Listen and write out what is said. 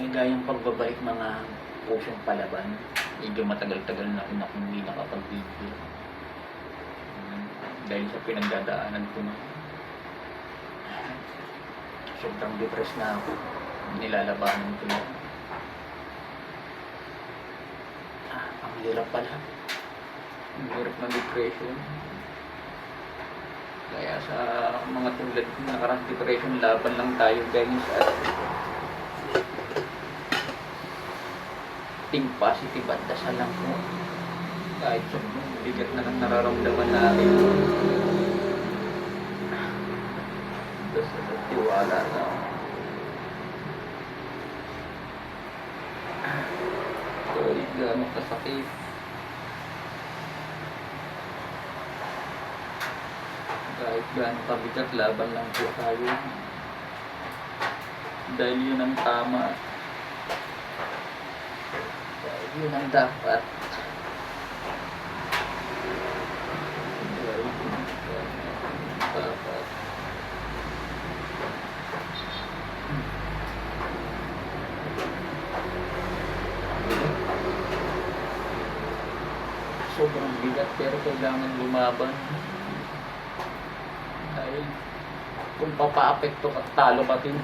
maligayang pagbabalik mga pusyong palaban. Medyo matagal-tagal na rin ako hindi nakapag-video. Hmm, Dahil sa pinagdadaanan ko na. Sobrang depressed na ako. Nilalabanan ko na. Ah, ang hirap pala. Ang hirap ng depression. Kaya sa mga tulad ko, nakarang depression, laban lang tayo guys at think positive at dasal lang po. Kahit sobrang bigat na nararamdaman natin. Dasal at tiwala na. Sorry, gano'ng kasakit. Kahit gano'ng kabigat, laban lang po tayo. Dahil yun ang tama. Dahil yun ang dapat. Dahil yun ang dapat. Sobrang bigat pero kailangan lumaban. Dahil kung papaapekto ka, talo ka din.